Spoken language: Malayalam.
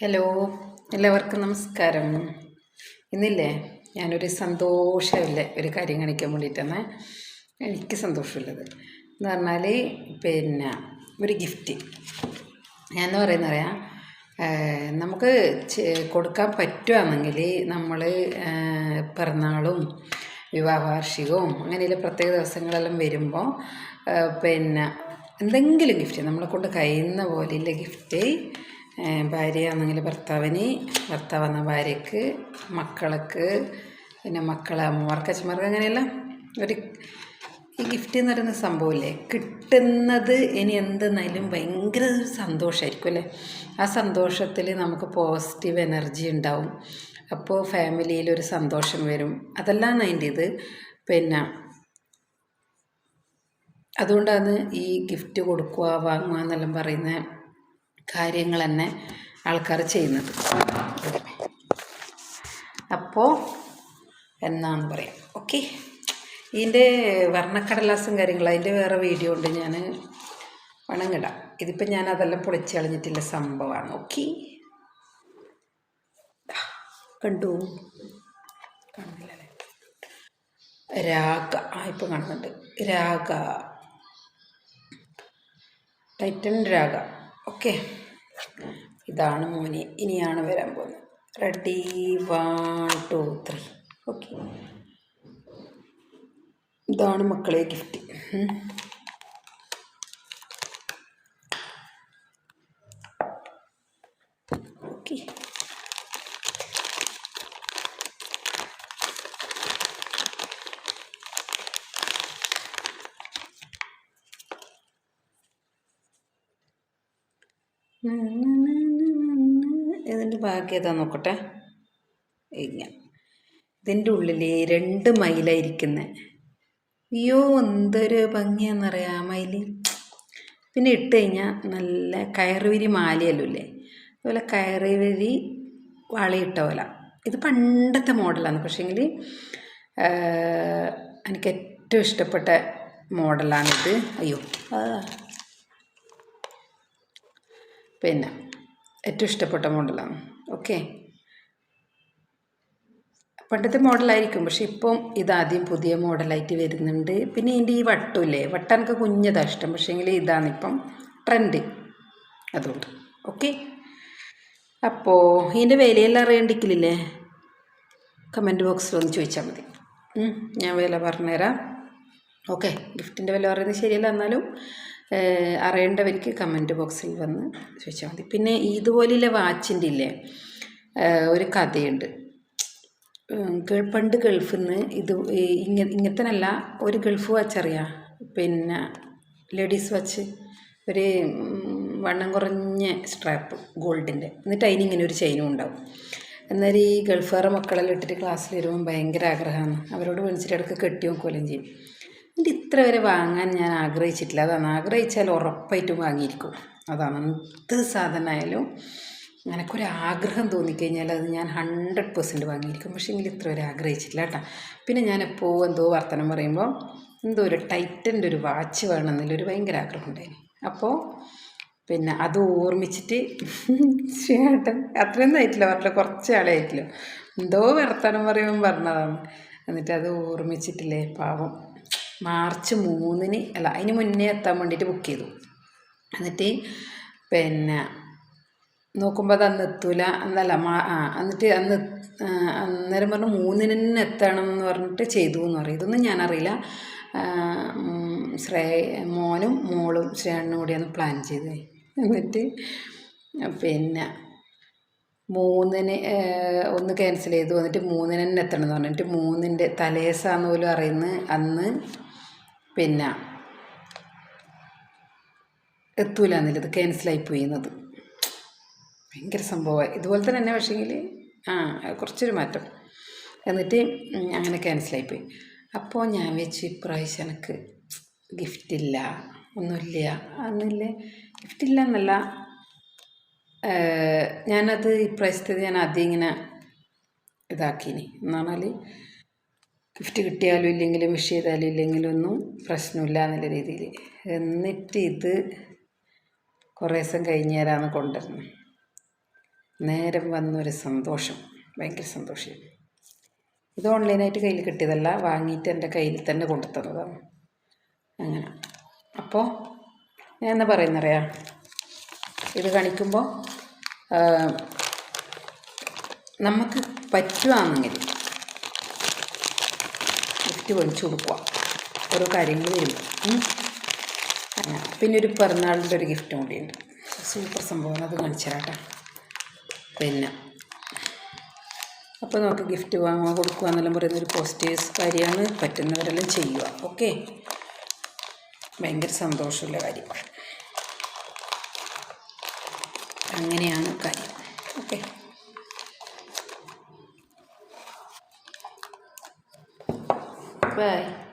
ഹലോ എല്ലാവർക്കും നമസ്കാരം. ഇന്നില്ലേ ഞാനൊരു സന്തോഷമില്ല ഒരു കാര്യം കാണിക്കാൻ വേണ്ടിയിട്ടാണ്. എനിക്ക് സന്തോഷമുള്ളത്. എന്ന് പറഞ്ഞാൽ പിന്നെ ഒരു ഗിഫ്റ്റ് ഞാൻ എന്ന് പറയുന്ന പറയാം നമുക്ക് കൊടുക്കാൻ പറ്റുകയാണെങ്കിൽ നമ്മൾ പിറന്നാളും വിവാഹ വാർഷികവും അങ്ങനെയുള്ള പ്രത്യേക ദിവസങ്ങളെല്ലാം വരുമ്പോൾ പിന്നെ എന്തെങ്കിലും ഗിഫ്റ്റ് നമ്മളെ കൊണ്ട് കഴിയുന്ന പോലെയുള്ള ഗിഫ്റ്റ് ഭാര്യയാണെങ്കിൽ ഭർത്താവിന് ഭർത്താവെന്ന ഭാര്യയ്ക്ക് മക്കൾക്ക് പിന്നെ മക്കളെ അമ്മമാർക്ക് അച്ഛന്മാർക്ക് അങ്ങനെയല്ല ഒരു ഈ ഗിഫ്റ്റ് എന്ന് പറയുന്ന സംഭവമില്ലേ? കിട്ടുന്നത് ഇനി എന്തെന്നായാലും ഭയങ്കര സന്തോഷമായിരിക്കും അല്ലേ? ആ സന്തോഷത്തിൽ നമുക്ക് പോസിറ്റീവ് എനർജി ഉണ്ടാവും. അപ്പോൾ ഫാമിലിയിൽ ഒരു സന്തോഷം വരും. അതെല്ലാം അതിന്റെ ഇത് പിന്നെ അതുകൊണ്ടാണ് ഈ ഗിഫ്റ്റ് കൊടുക്കുക വാങ്ങുക എന്നെല്ലാം പറയുന്ന കാര്യങ്ങൾ തന്നെ ആൾക്കാർ ചെയ്യുന്നത്. അപ്പോൾ എന്നാന്ന് പറയാം. ഓക്കെ. ഇതിന്റെ വർണക്കടലാസും കാര്യങ്ങളും അതിന്റെ വേറെ വീഡിയോ ഉണ്ട് ഞാൻ വണങ്ങിടാം. ഇതിപ്പോൾ ഞാൻ അതെല്ലാം പൊളിച്ച് കളഞ്ഞിട്ടില്ല സംഭവമാണ്. ഓക്കെ. കണ്ടു? രാഗ. ആ ഇപ്പം കാണുന്നുണ്ട്. രാഗ. ടൈറ്റൻ രാഗ. ഓക്കെ. ഇതാണ് മോനെ ഇനിയാണ് വരാൻ പോകുന്നത്. Ready one two three okay ഇതാണ് മക്കളെ ഗിഫ്റ്റ് ഓക്കെ ഇതിന്റെ ബാക്കി ഏതാ നോക്കട്ടെ? ഇങ്ങനെ ഇതിന്റെ ഉള്ളിൽ രണ്ട് മയിലായിരിക്കുന്നത് അയ്യോ എന്തൊരു ഭംഗിയാണെന്നറിയാം മയിൽ പിന്നെ ഇട്ട് കഴിഞ്ഞാൽ നല്ല കയറുവിരി മാലയല്ലോ അതുപോലെ കയറുവിരി വളയിട്ട പോലെ. ഇത് പണ്ടത്തെ മോഡലാണ്. പക്ഷേങ്കിൽ എനിക്ക് ഏറ്റവും ഇഷ്ടപ്പെട്ട മോഡലാണിത്. അയ്യോ പിന്നെ ഏറ്റവും ഇഷ്ടപ്പെട്ട മോഡലാണ്. ഓക്കെ? പണ്ടത്തെ മോഡലായിരിക്കും പക്ഷെ ഇപ്പം ഇതാദ്യം പുതിയ മോഡലായിട്ട് വരുന്നുണ്ട്. പിന്നെ ഇതിന്റെ ഈ വട്ടമില്ലേ വട്ടം എനിക്ക് കുഞ്ഞതാണ് ഇഷ്ടം പക്ഷേങ്കിൽ ഇതാണിപ്പം ട്രെൻഡ് അതുകൊണ്ട്. ഓക്കെ? അപ്പോൾ ഇതിന്റെ വിലയെല്ലാം അറിയണ്ടിക്കില്ലേ കമന്റ് ബോക്സിൽ ഒന്ന് ചോദിച്ചാൽ മതി. ഞാൻ വില പറഞ്ഞുതരാം. ഓക്കെ ഗിഫ്റ്റിന്റെ വില പറയുന്നത് ശരിയല്ല എന്നാലും അറിയേണ്ടവർക്ക് കമന്റ് ബോക്സിൽ വന്ന് ചോദിച്ചാൽ മതി. പിന്നെ ഇതുപോലെയുള്ള വാച്ചിന്റെ ഇല്ലേ ഒരു കഥയുണ്ട്. പണ്ട് ഗൾഫിൽ നിന്ന് ഇത് ഇങ്ങ ഇങ്ങനത്തനല്ല ഒരു ഗൾഫ് വാച്ച് അറിയാം പിന്നെ ലേഡീസ് വാച്ച് ഒരു വണ്ണം കുറഞ്ഞ സ്ട്രാപ്പ് ഗോൾഡിന്റെ. എന്നിട്ട് അതിനിങ്ങനെ ഒരു ചെയിനും ഉണ്ടാവും. എന്നാൽ ഈ ഗൾഫുകാരുടെ മക്കളെല്ലാം ഇട്ടിട്ട് ക്ലാസ്സിൽ വരുമ്പോൾ ഭയങ്കര ആഗ്രഹമാണ്. അവരോട് മേടിച്ചിട്ട് ഇടയ്ക്ക് കെട്ടി നോക്കുകയും ചെയ്യും. എന്നിട്ട് ഇത്ര വരെ വാങ്ങാൻ ഞാൻ ആഗ്രഹിച്ചിട്ടില്ല. അതാണ്. ആഗ്രഹിച്ചാൽ ഉറപ്പായിട്ടും വാങ്ങിയിരിക്കും. അതാണ്. എന്ത് സാധനമായാലും എനിക്കൊരു ആഗ്രഹം തോന്നിക്കഴിഞ്ഞാൽ അത് ഞാൻ ഹൺഡ്രഡ് പെർസെന്റ് വാങ്ങിയിരിക്കും. പക്ഷേ എങ്കിൽ ഇത്ര വരെ ആഗ്രഹിച്ചിട്ടില്ല കേട്ടോ. പിന്നെ ഞാൻ എപ്പോൾ എന്തോ വർത്തനം പറയുമ്പോൾ എന്തോ ഒരു ടൈറ്റന്റെ ഒരു വാച്ച് വേണമെന്നുള്ളൊരു ഭയങ്കര ആഗ്രഹം ഉണ്ടായിരുന്നു അപ്പോൾ പിന്നെ അത് ഓർമ്മിച്ചിട്ട് ചേട്ടൻ അത്രയൊന്നും ആയിട്ടില്ല. പറഞ്ഞില്ല കുറച്ച് ആളെ ആയിട്ടില്ല എന്തോ വർത്തനം പറയുമ്പോൾ പറഞ്ഞതാണ്. എന്നിട്ട് അത് ഓർമ്മിച്ചിട്ടില്ലേ? പാവം. മാർച്ച് മൂന്നിന് അല്ല അതിന് മുന്നേ എത്താൻ വേണ്ടിയിട്ട് ബുക്ക് ചെയ്തു. എന്നിട്ട് പിന്നെ നോക്കുമ്പോൾ അത് അന്ന് എത്തൂല എന്നല്ല മാ എന്നിട്ട് അന്ന് അന്നേരം പറഞ്ഞു മൂന്നിന് തന്നെ എത്തണം എന്ന് പറഞ്ഞിട്ട് ചെയ്തു എന്ന് പറയും. ഇതൊന്നും ഞാനറിയില്ല. ശ്രേ മോനും മോളും ശ്രേയണ്ണനും കൂടിയാണ് പ്ലാൻ ചെയ്തത്. എന്നിട്ട് പിന്നെ മൂന്നിന് ഒന്ന് ക്യാൻസൽ ചെയ്തു. എന്നിട്ട് മൂന്നിന് തന്നെ എത്തണം എന്ന് പറഞ്ഞിട്ട് മൂന്നിന്റെ തലേസാന്ന് പോലും അറിയുന്നത് അന്ന് പിന്നെ എത്തൂല എന്നുള്ളത് ക്യാൻസലായി പോയിന്നത് ഭയങ്കര സംഭവമായി. ഇതുപോലെ തന്നെ പക്ഷേങ്കിൽ ആ കുറച്ചൊരു മാറ്റം. എന്നിട്ട് അങ്ങനെ ക്യാൻസലായി പോയി. അപ്പോൾ ഞാൻ വെച്ച് ഇപ്രാവശ്യം എനിക്ക് ഗിഫ്റ്റില്ല ഒന്നുമില്ല. അന്നില്ലേ ഗിഫ്റ്റില്ല എന്നല്ല. ഞാനത് ഇപ്രാവശ്യത്തേത് ഞാൻ ആദ്യം ഇങ്ങനെ ഇതാക്കീനി. എന്ന് പറഞ്ഞാൽ ഗിഫ്റ്റ് കിട്ടിയാലും ഇല്ലെങ്കിലും വിഷ് ചെയ്താലും ഇല്ലെങ്കിലും ഒന്നും പ്രശ്നമില്ല എന്നുള്ള രീതിയിൽ. എന്നിട്ട് ഇത് കുറേ ദിവസം കഴിഞ്ഞ് തരാമെന്ന് നേരം വന്നൊരു സന്തോഷം ഭയങ്കര സന്തോഷം. ഇത് ഓൺലൈനായിട്ട് കയ്യിൽ കിട്ടിയതല്ല വാങ്ങിയിട്ട് എന്റെ കയ്യിൽ തന്നെ കൊണ്ടുത്തന്നതാണ്. അങ്ങനെ. അപ്പോൾ ഞാൻ എന്താ പറയുന്നറിയാം? ഇത് കാണിക്കുമ്പോൾ നമുക്ക് പറ്റുകയാണെങ്കിൽ ഗിഫ്റ്റ് മേടിച്ചു കൊടുക്കുക. ഓരോ കാര്യങ്ങൾ വരുമ്പോൾ പിന്നെ ഒരു പിറന്നാളിന്റെ ഒരു ഗിഫ്റ്റും കൂടിയുണ്ട് സൂപ്പർ സംഭവമാണ്. അത് കാണിച്ചു പിന്നെ. അപ്പോൾ നമുക്ക് ഗിഫ്റ്റ് വാങ്ങുക കൊടുക്കുക എന്നെല്ലാം പറയുന്ന ഒരു പോസിറ്റീവ് കാര്യമാണ്. പറ്റുന്നവരെല്ലാം ചെയ്യുക. ഓക്കെ ഭയങ്കര സന്തോഷമുള്ള കാര്യം. അങ്ങനെയാണ് കാര്യം. ഓക്കെ 对。